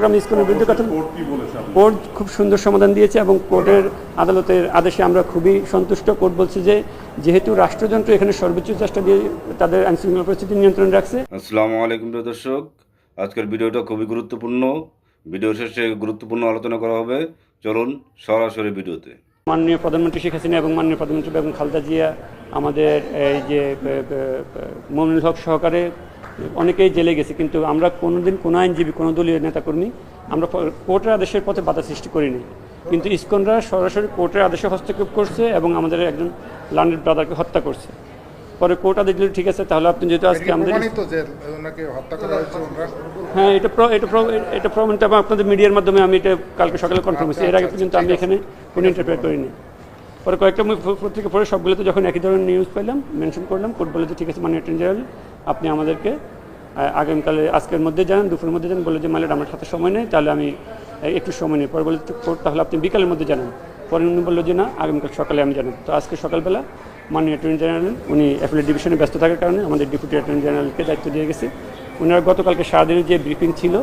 চট্টগ্রাম ইস্কনের বিরুদ্ধে কথা কোর্ট কি বলেছে আপনি? কোর্ট খুব সুন্দর সমাধান দিয়েছে এবং কোর্টের আদালতের আদেশে আমরা খুবই সন্তুষ্ট। কোর্ট বলছে যে যেহেতু রাষ্ট্রযন্ত্র এখানে সর্বোচ্চ চেষ্টা দিয়ে তাদের আইনশৃঙ্খলা পরিস্থিতি নিয়ন্ত্রণে রাখছে। আসসালামু আলাইকুম প্রিয় দর্শক। আজকের ভিডিওটা খুবই গুরুত্বপূর্ণ। ভিডিও শেষে গুরুত্বপূর্ণ আলোচনা করা হবে। চলুন সরাসরি ভিডিওতে। মাননীয় প্রধানমন্ত্রী শেখ হাসিনা এবং মাননীয় প্রধানমন্ত্রী বেগম খালদা জিয়া আমাদের এই যে মমিনুল হক সহকারে অনেকেই জেলে গেছে কিন্তু আমরা কোনোদিন কোনো আইনজীবী কোনো দলীয় নেতাকর্মী আমরা কোর্টের আদেশের পথে বাধা সৃষ্টি করিনি। কিন্তু ইস্কনরা সরাসরি কোর্টের আদেশে হস্তক্ষেপ করছে এবং আমাদের একজন লান্ডেড ব্রাদারকে হত্যা করছে। পরে কোর্ট আদেশ দিল ঠিক আছে তাহলে আপনি যেহেতু আজকে আমাদের হ্যাঁ এটা প্র- এটা এটা প্রমাণটা আপনাদের মিডিয়ার মাধ্যমে আমি এটা কালকে সকালে কনফার্ম হয়েছি এর আগে পর্যন্ত আমি এখানে কোনো ইন্টারপ্রেট করিনি। পরে কয়েকটা পত্রিকা পড়ে সবগুলোতে যখন একই ধরনের নিউজ পেলাম মেনশন করলাম কোর্ট বলে যে ঠিক আছে মানে অ্যাটর্নি জেনারেল আপনি আমাদেরকে আগামীকালে, আজকের মধ্যে জানান দুপুরের মধ্যে জানান বলে যে, মালের আমার হাতে সময় নেই, তাহলে আমি একটু সময় নেই। পরে বলে তাহলে আপনি বিকালের মধ্যে জানান। পরে উনি বলল যে, না, আগামীকাল সকালে আমি জানাব। তো আজকে সকালবেলা মাননীয় অ্যাটর্নি জেনারেল, উনি অ্যাপিলেট ডিভিশনে ব্যস্ত থাকার কারণে আমাদের ডেপুটি অ্যাটর্নি জেনারেলকে দায়িত্ব দিয়ে গেছে। ওনারা গতকালকে সারাদিনের যে ব্রিফিং ছিল,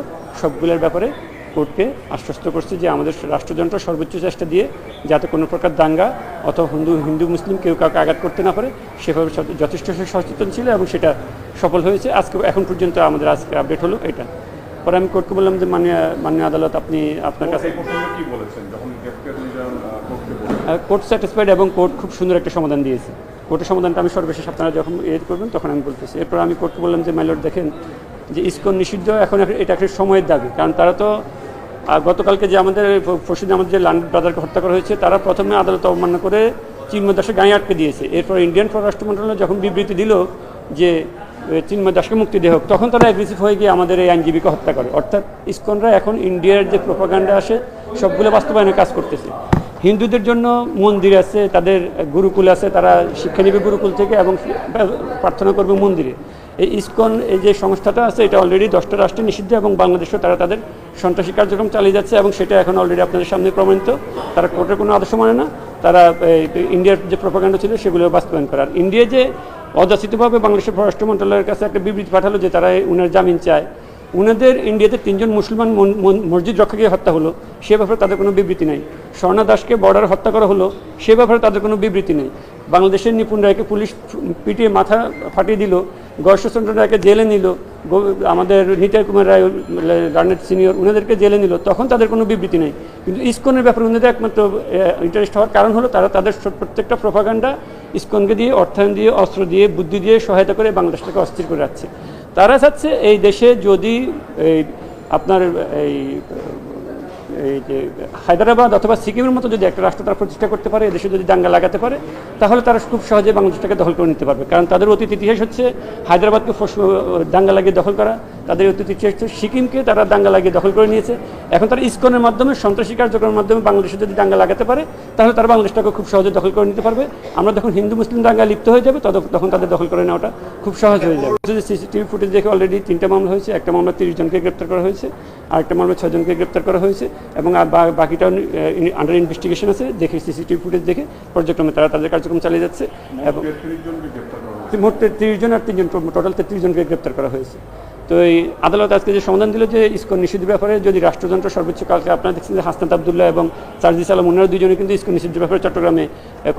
সবগুলোর ব্যাপারে কোর্টকে আশ্বস্ত করছে যে, আমাদের রাষ্ট্রযন্ত্র সর্বোচ্চ চেষ্টা দিয়ে যাতে কোনো প্রকার দাঙ্গা অথবা হিন্দু হিন্দু, মুসলিম কেউ কাউকে আঘাত করতে না পারে, সেভাবে যথেষ্ট সচেতন ছিল এবং সেটা সফল হয়েছে। আজকে এখন পর্যন্ত আমাদের আজকে আপডেট হলো এটা। পরে আমি কোর্টকে বললাম যে মাননীয় মাননীয় আদালত আপনি আপনার কাছে কোর্ট স্যাটিসফাইড এবং কোর্ট খুব সুন্দর একটা সমাধান দিয়েছে। কোর্টের সমাধানটা আমি সর্বশেষ আপনারা যখন ইয়ে করবেন তখন আমি বলতেছি। এরপর আমি কোর্টকে বললাম যে মাইলট দেখেন যে ইসকন নিষিদ্ধ এখন এটা একটা সময়ের দাবি। কারণ তারা তো গতকালকে যে আমাদের পরশুদিন আমাদের যে লান্ড ব্রাদারকে হত্যা করা হয়েছে তারা প্রথমে আদালত অবমাননা করে চিন্ময় দাসের গায়ে আটকে দিয়েছে। এরপর ইন্ডিয়ান পররাষ্ট্র মন্ত্রণালয় যখন বিবৃতি দিল যে এ, চিন্ময় দাসকে মুক্তি দেওয়া হোক, তখন তারা অ্যাগ্রেসিভ হয়ে গিয়ে আমাদের এই আইনজীবীকে হত্যা করে। অর্থাৎ ইস্কনরা এখন ইন্ডিয়ার যে প্রোপাগান্ডা আসে, সবগুলো বাস্তবায়নে কাজ করতেছে। হিন্দুদের জন্য মন্দির আছে, তাদের গুরুকুল আছে, তারা শিক্ষা নেবে গুরুকুল থেকে এবং প্রার্থনা করবে মন্দিরে। এই ইস্কন, এই যে সংস্থাটা আছে, এটা অলরেডি দশটা রাষ্ট্রে নিষিদ্ধ এবং বাংলাদেশেও তারা তাদের সন্ত্রাসী কার্যক্রম চালিয়ে যাচ্ছে এবং সেটা এখন অলরেডি আপনাদের সামনে প্রমাণিত। তারা কোর্টের কোনো আদর্শ মানে না, তারা ইন্ডিয়ার যে প্রপাগান্ড ছিল, সেগুলো বাস্তবায়ন করার ইন্ডিয়া যে অযাচিতভাবে বাংলাদেশের পররাষ্ট্র মন্ত্রণালয়ের কাছে একটা বিবৃতি পাঠালো যে তারা উনার জামিন চায়। উনাদের ইন্ডিয়াতে তিনজন মুসলমান মন- মন- মসজিদ রক্ষাকে হত্যা হলো, সে ব্যাপারে তাদের কোনো বিবৃতি নেই। স্বর্ণা দাসকে বর্ডার হত্যা করা হলো, সে ব্যাপারে তাদের কোনো বিবৃতি নেই। বাংলাদেশের নিপুণ রায়কে পুলিশ পিটিয়ে মাথা ফাটিয়ে দিল গর্ষচন্দ্র রায়কে জেলে নিল আমাদের নিতাই কুমার রায়, রানের সিনিয়র উনাদেরকে জেলে নিল। তখন তাদের কোনো বিবৃতি নেই। কিন্তু ইসকনের ব্যাপারে উনাদের একমাত্র ইন্টারেস্ট হওয়ার কারণ হলো তারা তাদের প্রত্যেকটা প্রভাগান্ডা ইসকনকে দিয়ে, অর্থায়ন দিয়ে, অস্ত্র দিয়ে, বুদ্ধি দিয়ে সহায়তা করে বাংলাদেশটাকে অস্থির করে রাখছে। তারা চাচ্ছে এই দেশে যদি এই আপনার এই এই যে হায়দ্রাবাদ অথবা সিকিমের মতো যদি একটা রাষ্ট্র তারা প্রতিষ্ঠা করতে পারে, এদেশে যদি দাঙ্গা লাগাতে পারে, তাহলে তারা খুব সহজে বাংলাদেশটাকে দখল করে নিতে পারবে। কারণ তাদের অতীত ইতিহাস হচ্ছে হায়দ্রাবাদকে দাঙ্গা লাগিয়ে দখল করা তাদের অতীত ইতিহাস হচ্ছে সিকিমকে তারা দাঙ্গা লাগিয়ে দখল করে নিয়েছে। এখন তারা ইস্কনের মাধ্যমে সন্ত্রাসী কার্যক্রমের মাধ্যমে বাংলাদেশে যদি দাঙ্গা লাগাতে পারে তাহলে তারা বাংলাদেশটাকে খুব সহজে দখল করে নিতে পারবে। আমরা যখন হিন্দু মুসলিম দাঙ্গা লিপ্ত হয়ে যাবে তখন তাদের দখল করে নেওয়াটা খুব সহজ হয়ে যাবে। যদি সিসিটিভি ফুটেজ দেখে অলরেডি তিনটা মামলা হয়েছে একটা মামলা তিরিশ জনকে গ্রেপ্তার করা হয়েছে আর একটা মামলা ছজনকে গ্রেপ্তার করা হয়েছে এবং আর বা- বাকিটাও আন্ডার ইনভেস্টিগেশন আছে দেখে সিসিটিভি ফুটেজ দেখে পর্যায়ক্রমে তারা তাদের কার্যক্রম চালিয়ে যাচ্ছে। এবং মোট তেত্রিশ জন আর তিনজন টোটাল তেত্রিশ জনকে গ্রেপ্তার করা হয়েছে। তো এই আদালত আজকে যে সমাধান দিল যে ইসকন নিষিদ্ধের ব্যাপারে যদি রাষ্ট্রযন্ত্র সর্বোচ্চ কালকে আপনারা দেখছেন যে হাসনাত আবদুল্লাহ এবং সার্জিস আলম ওনারা দুজনে কিন্তু ইসকন নিষিদ্ধের ব্যাপারে চট্টগ্রামে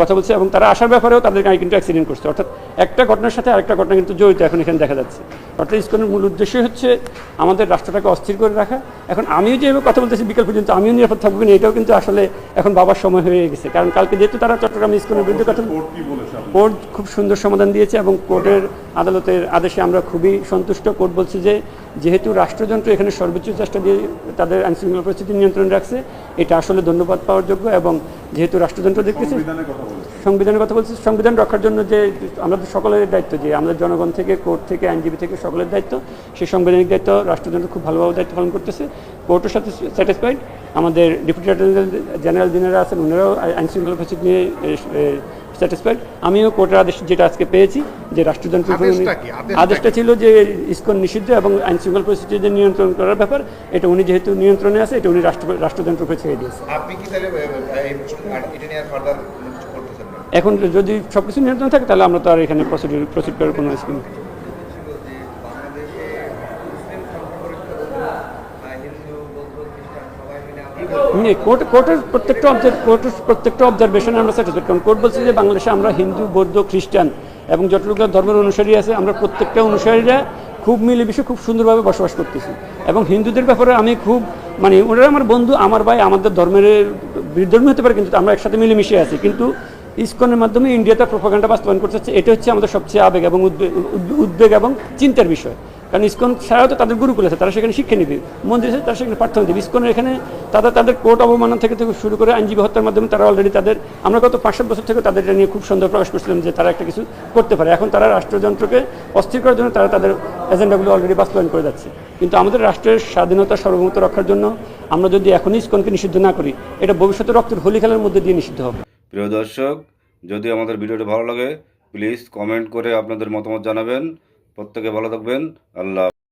কথা বলছে এবং তারা আসার ব্যাপারেও তাদের গাড়ি কিন্তু অ্যাক্সিডেন্ট করছে। অর্থাৎ একটা ঘটনার সাথে আরেকটা ঘটনা কিন্তু জড়িত এখন এখানে দেখা যাচ্ছে। অর্থাৎ ইসকনের মূল উদ্দেশ্য হচ্ছে আমাদের রাষ্ট্রটাকে অস্থির করে রাখা। এখন আমিও যেভাবে কথা বলতেছি বিকাল পর্যন্ত আমিও নিরাপদ থাকব না এটাও কিন্তু আসলে এখন বাবার সময় হয়ে গেছে। কারণ কালকে যেহেতু তারা চট্টগ্রাম ইসকনের বিরুদ্ধে কথা? কোর্ট খুব সুন্দর সমাধান দিয়েছে এবং কোর্টের আদালতের আদেশে আমরা খুবই সন্তুষ্ট। কোর্ট বলছে যে যেহেতু রাষ্ট্রযন্ত্র এখানে সর্বোচ্চ চেষ্টা দিয়ে তাদের আইনশৃঙ্খলা পরিস্থিতি নিয়ন্ত্রণে রাখছে এটা আসলে ধন্যবাদ পাওয়ার যোগ্য এবং যেহেতু রাষ্ট্রযন্ত্র দেখতেছে সংবিধানের কথা বলেছে। সংবিধান রক্ষার জন্য যে আমাদের সকলের দায়িত্ব যে আমাদের জনগণ থেকে কোর্ট থেকে আইনজীবী থেকে সকলের দায়িত্ব সেই সাংবিধানিক দায়িত্ব রাষ্ট্রযন্ত্র খুব ভালোভাবে দায়িত্ব পালন করতেছে। কোর্টের সাথে স্যাটিসফাইড। আমাদের ডেপুটি অ্যাটর্নি জেনারেল যিনারা আছেন ওনারাও আইন শৃঙ্খলা পরিস্থিতি নিয়ে স্যাটিসফাইড আমিও কোর্টের আদেশ যেটা আজকে পেয়েছি যে রাষ্ট্রযন্ত্র আদেশটা ছিল যে ইস্কন নিষিদ্ধ এবং আইন শৃঙ্খলা পরিস্থিতি যে নিয়ন্ত্রণ করার ব্যাপার। এটা উনি যেহেতু নিয়ন্ত্রণে আছে এটা উনি রাষ্ট্র উপরে ছেড়ে দিয়েছে। আপনি কি তাহলে এটা নিয়ে ফার্দার এখন যদি সব কিছু নিয়ন্ত্রণ থাকে তাহলে আমরা তো আর এখানে প্রসিডিউর প্রসিড করার কোনো স্কিম ছিল যে বাংলাদেশে মুসলিম সংখ্যাগরিষ্ঠ বলতে হিন্দু বলতে নে, কোর্ট, কোর্টের প্রত্যেকটা কোর্টের প্রত্যেকটা অবজারভেশনে আমরা স্যাটিসফাইড কারণ কোর্ট বলছে যে বাংলাদেশে আমরা হিন্দু, বৌদ্ধ, খ্রিস্টান এবং যতটুকু ধর্মের অনুসারী আছে, আমরা প্রত্যেকটা অনুসারীরা খুব মিলেমিশে খুব সুন্দরভাবে বসবাস করতেছি। এবং হিন্দুদের ব্যাপারে আমি খুব মানে ওরা আমার বন্ধু, আমার ভাই, আমাদের ধর্মের বিধর্মী হতে পারে, কিন্তু আমরা একসাথে মিলেমিশে আছি। কিন্তু ইসকনের মাধ্যমে ইন্ডিয়াতে প্রোপাগান্ডা বাস্তবায়ন করতে হচ্ছে এটা হচ্ছে আমাদের সবচেয়ে আবেগ এবং উদ্বেগ এবং চিন্তার বিষয়। কারণ ইসকন ছাড়াও তো তাদের গুরুকুল আছে, তারা সেখানে শিক্ষা নিবে। মন্দির আছে, তারা সেখানে প্রার্থনা দেবে। ইসকনের এখানে তাদের তাদের কোর্ট অবমাননা থেকে থেকে শুরু করে আইনজীবী হত্যার মাধ্যমে তারা অলরেডি তাদের আমরা গত পাঁচ সাত বছর থেকে তাদের এটা নিয়ে খুব সন্দেহ প্রকাশ করছিলাম যে তারা একটা কিছু করতে পারে। এখন তারা রাষ্ট্রযন্ত্রকে অস্থির করার জন্য তারা তাদের এজেন্ডাগুলো অলরেডি বাস্তবায়ন করে যাচ্ছে। কিন্তু আমাদের রাষ্ট্রের স্বাধীনতা, সার্বভৌমত্ব রক্ষার জন্য আমরা যদি এখনই ইসকনকে নিষিদ্ধ না করি, এটা ভবিষ্যতে রক্তের হোলি খেলার মধ্যে দিয়ে নিষিদ্ধ হবে। প্রিয় দর্শক যদি আমাদের ভিডিওটি ভালো লাগে প্লিজ কমেন্ট করে আপনাদের মতামত জানাবেন। প্রত্যেকে ভালো থাকবেন। আল্লাহ